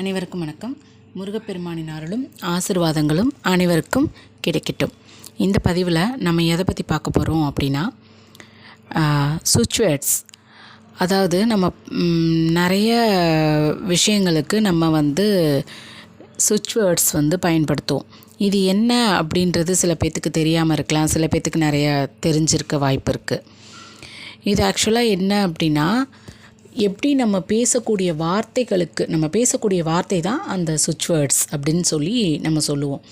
அனைவருக்கும் வணக்கம். முருகப்பெருமானின் அருளும் ஆசிர்வாதங்களும் அனைவருக்கும் கிடைக்கட்டும். இந்த பதிவில் நம்ம எதை பற்றி பார்க்க போகிறோம் அப்படின்னா சுச்சுவேட்ஸ். அதாவது நம்ம நிறைய விஷயங்களுக்கு நம்ம வந்து சுவிட்ச்வேர்ட்ஸ் வந்து பயன்படுத்துவோம். இது என்ன அப்படின்றது சில பேர்த்துக்கு தெரியாமல் இருக்கலாம். சில பேர்த்துக்கு நிறைய தெரிஞ்சிருக்க வாய்ப்பு இருக்குது இது ஆக்சுவலாக என்ன அப்படின்னா எப்படி நம்ம பேசக்கூடிய வார்த்தைகளுக்கு நம்ம பேசக்கூடிய வார்த்தை தான் அந்த சுவிட்ச் வேர்ட்ஸ் அப்படின்னு சொல்லி நம்ம சொல்லுவோம்.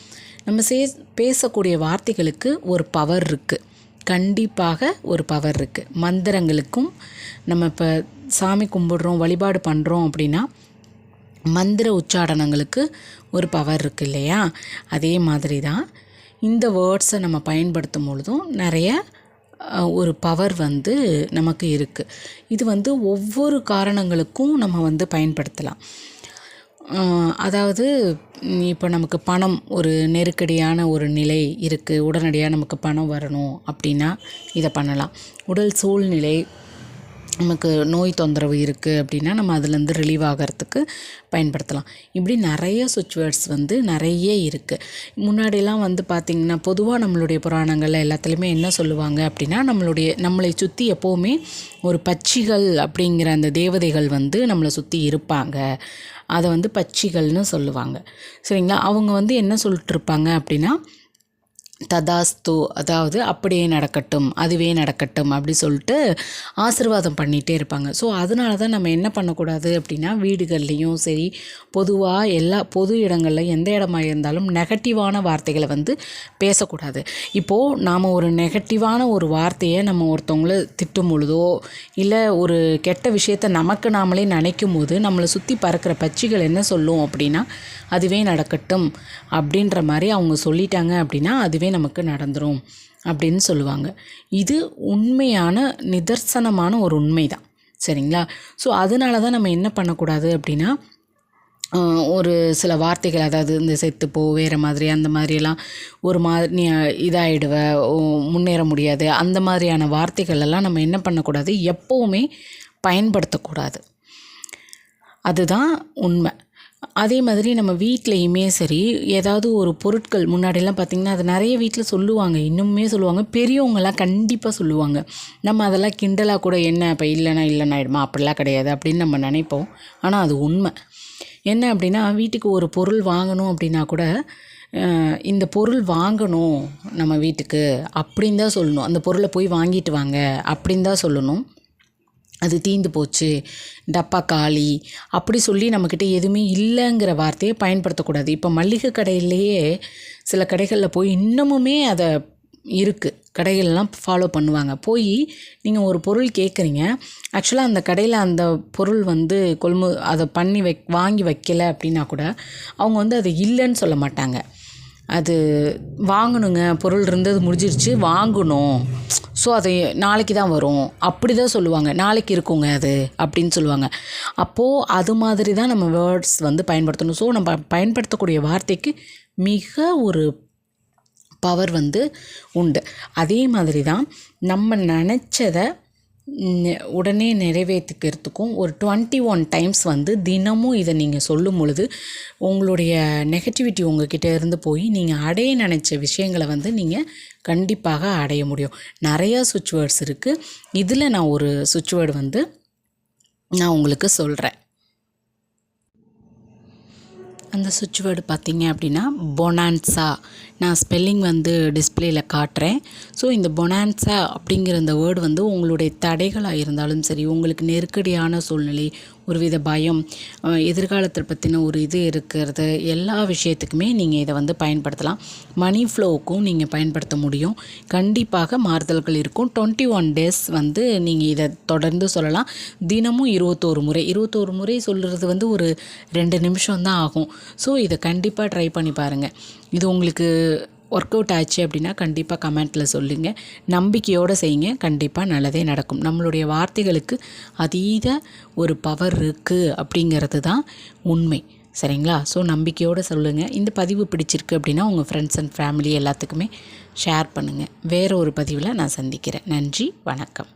நம்ம சே பேசக்கூடிய வார்த்தைகளுக்கு ஒரு பவர் இருக்குது கண்டிப்பாக ஒரு பவர் இருக்குது மந்திரங்களுக்கும் நம்ம இப்போ சாமி கும்பிடுறோம் வழிபாடு பண்ணுறோம் அப்படின்னா மந்திர உச்சாடனங்களுக்கு ஒரு பவர் இருக்குது இல்லையா? அதே மாதிரி தான் இந்த வேர்ட்ஸை நம்ம பயன்படுத்தும் பொழுதும் நிறைய ஒரு பவர் வந்து நமக்கு இருக்குது இது வந்து ஒவ்வொரு காரணங்களுக்கும் நம்ம வந்து பயன்படுத்தலாம். அதாவது இப்போ நமக்கு பணம் ஒரு நெருக்கடியான ஒரு நிலை இருக்குது உடனடியாக நமக்கு பணம் வரணும் அப்படின்னா இதை பண்ணலாம். உடல் சூழ்நிலை நமக்கு நோய் தொந்தரவு இருக்குது அப்படின்னா நம்ம அதுலேருந்து ரிலீவ் ஆகிறதுக்கு பயன்படுத்தலாம். இப்படி நிறைய சுவிட்ச் வேர்ட்ஸ் வந்து நிறைய இருக்குது முன்னாடிலாம் வந்து பார்த்திங்கன்னா பொதுவாக நம்மளுடைய புராணங்களில் எல்லாத்துலேயுமே என்ன சொல்லுவாங்க அப்படின்னா நம்மளுடைய நம்மளை சுற்றி எப்போவுமே ஒரு பட்சிகள் அப்படிங்கிற அந்த தேவதைகள் வந்து நம்மளை சுற்றி இருப்பாங்க. அதை வந்து பட்சிகள்னு சொல்லுவாங்க. சரிங்களா? அவங்க வந்து என்ன சொல்லிட்டு இருப்பாங்க அப்படின்னா ததாஸ்து அதாவது அப்படியே நடக்கட்டும் அதுவே நடக்கட்டும் அப்படி சொல்லிட்டு ஆசீர்வாதம் பண்ணிகிட்டே இருப்பாங்க. ஸோ அதனால தான் நம்ம என்ன பண்ணக்கூடாது அப்படின்னா வீடுகள்லேயும் சரி பொதுவாக எல்லா பொது இடங்களில் எந்த இடமா இருந்தாலும் நெகட்டிவான வார்த்தைகளை வந்து பேசக்கூடாது. இப்போது நாம் ஒரு நெகட்டிவான ஒரு வார்த்தையை நம்ம ஒருத்தவங்கள திட்டும் பொழுதோ இல்லை ஒரு கெட்ட விஷயத்தை நமக்கு நாமளே நினைக்கும் போது நம்மளை சுற்றி பறக்கிற பட்சிகள் என்ன சொல்லும் அப்படின்னா அதுவே நடக்கட்டும் அப்படின்ற மாதிரி அவங்க சொல்லிட்டாங்க அப்படின்னா அதுவே நமக்கு நடந்துடும் அப்படின்னு சொல்லுவாங்க. இது உண்மையான நிதர்சனமான ஒரு உண்மை தான் சரிங்களா? ஸோ அதனால தான் நம்ம என்ன பண்ணக்கூடாது அப்படின்னா ஒரு சில வார்த்தைகள் அதாவது இந்த செத்துப்போ வேறு மாதிரி அந்த மாதிரியெல்லாம் ஒரு மாதிரி இதாகிடுவ முன்னேற முடியாது அந்த மாதிரியான வார்த்தைகள் எல்லாம் நம்ம என்ன பண்ணக்கூடாது எப்போவுமே பயன்படுத்தக்கூடாது. அதுதான் உண்மை. அதே மாதிரி நம்ம வீட்லேயுமே சரி ஏதாவது ஒரு பொருட்கள் முன்னாடியெல்லாம் பார்த்திங்கன்னா அது நிறைய வீட்டில் சொல்லுவாங்க. இன்னுமே சொல்லுவாங்க. பெரியவங்களாம் கண்டிப்பாக சொல்லுவாங்க. நம்ம அதெல்லாம் கிண்டலாக கூட என்ன இப்போ இல்லைனா இல்லைன்னா ஆயிடுமா? அப்படிலாம் கிடையாது. அப்படின்னு நம்ம நினைப்போம். ஆனால் அது உண்மை. என்ன அப்படின்னா வீட்டுக்கு ஒரு பொருள் வாங்கணும் அப்படின்னா கூட இந்த பொருள் வாங்கணும் நம்ம வீட்டுக்கு அப்படின்னு தான் சொல்லணும். அந்த பொருளை போய் வாங்கிட்டு வாங்க அப்படின்னு தான் சொல்லணும். அது தீந்து போச்சு டப்பா காலி அப்படி சொல்லி நம்மக்கிட்ட எதுவுமே இல்லைங்கிற வார்த்தையை பயன்படுத்தக்கூடாது. இப்போ மளிகை கடையிலேயே சில கடைகளில் போய் இன்னமுமே அதை இருக்குது கடைகள்லாம் ஃபாலோ பண்ணுவாங்க. போய் நீங்கள் ஒரு பொருள் கேட்குறீங்க ஆக்சுவலாக அந்த கடையில் அந்த பொருள் வந்து கொள்மு அதை பண்ணி வை வாங்கி வைக்கலை அப்படின்னா கூட அவங்க வந்து அது இல்லைன்னு சொல்ல மாட்டாங்க. அது வாங்கணுங்க பொருள் இருந்தது முடிஞ்சிருச்சு வாங்கணும். ஸோ அது நாளைக்கு தான் வரும். அப்படி தான் சொல்லுவாங்க. நாளைக்கு இருக்குங்க அது அப்படின்னு சொல்லுவாங்க. அப்போது அது மாதிரி தான் நம்ம வேர்ட்ஸ் வந்து பயன்படுத்தணும். ஸோ நம்ம பயன்படுத்தக்கூடிய வார்த்தைக்கு மிக ஒரு பவர் வந்து உண்டு. அதே மாதிரி தான் நம்ம நினச்சதை உடனே நிறைவேற்றிக்கிறதுக்கும் ஒரு டுவெண்ட்டி ஒன் டைம்ஸ் வந்து தினமும் இதை நீங்கள் சொல்லும் பொழுது உங்களுடைய நெகட்டிவிட்டி உங்ககிட்ட இருந்து போய் நீங்கள் அடைய நினச்ச விஷயங்களை வந்து நீங்கள் கண்டிப்பாக அடைய முடியும். நிறையா சுவிட்ச் வேர்ட்ஸ் இருக்குது இதில் நான் ஒரு சுவிட்ச் வேர்டு வந்து நான் உங்களுக்கு சொல்கிறேன் அந்த சுவிட்ச் வேர்டு பார்த்தீங்க அப்படின்னா பொனான்சா நான் ஸ்பெல்லிங் வந்து டிஸ்பிளேயில் காட்டுறேன். ஸோ இந்த பொனான்சா அப்படிங்கிற இந்த வேர்டு வந்து உங்களுடைய தடைகளாக இருந்தாலும் சரி உங்களுக்கு நெருக்கடியான சூழ்நிலை ஒருவித பயம் எதிர்காலத்தை பற்றின ஒரு இது இருக்கிறது. எல்லா விஷயத்துக்குமே நீங்கள் இதை வந்து பயன்படுத்தலாம். மணி ஃப்ளோவுக்கும் நீங்கள் பயன்படுத்த முடியும். கண்டிப்பாக மாறுதல்கள் இருக்கும். டுவெண்ட்டி ஒன் டேஸ் வந்து நீங்கள் இதை தொடர்ந்து சொல்லலாம். தினமும் இருபத்தோரு முறை. இருபத்தோரு முறை சொல்கிறது வந்து ஒரு ரெண்டு நிமிஷம் தான் ஆகும். ஸோ இதை கண்டிப்பாக ட்ரை பண்ணி பாருங்கள் இது உங்களுக்கு ஒர்க் அவுட் ஆச்சு அப்படின்னா கண்டிப்பாக கமெண்ட்டில் சொல்லுங்கள் நம்பிக்கையோடு செய்யுங்க. கண்டிப்பாக நல்லதே நடக்கும். நம்மளுடைய வார்த்தைகளுக்கு அதீத ஒரு பவர் இருக்குது அப்படிங்கிறது தான் உண்மை. சரிங்களா? ஸோ நம்பிக்கையோடு சொல்லுங்கள் இந்த பதிவு பிடிச்சிருக்கு அப்படின்னா உங்கள் ஃப்ரெண்ட்ஸ் அண்ட் ஃபேமிலி எல்லாத்துக்குமே ஷேர் பண்ணுங்கள் வேறு ஒரு பதிவில் நான் சந்திக்கிறேன். நன்றி. வணக்கம்.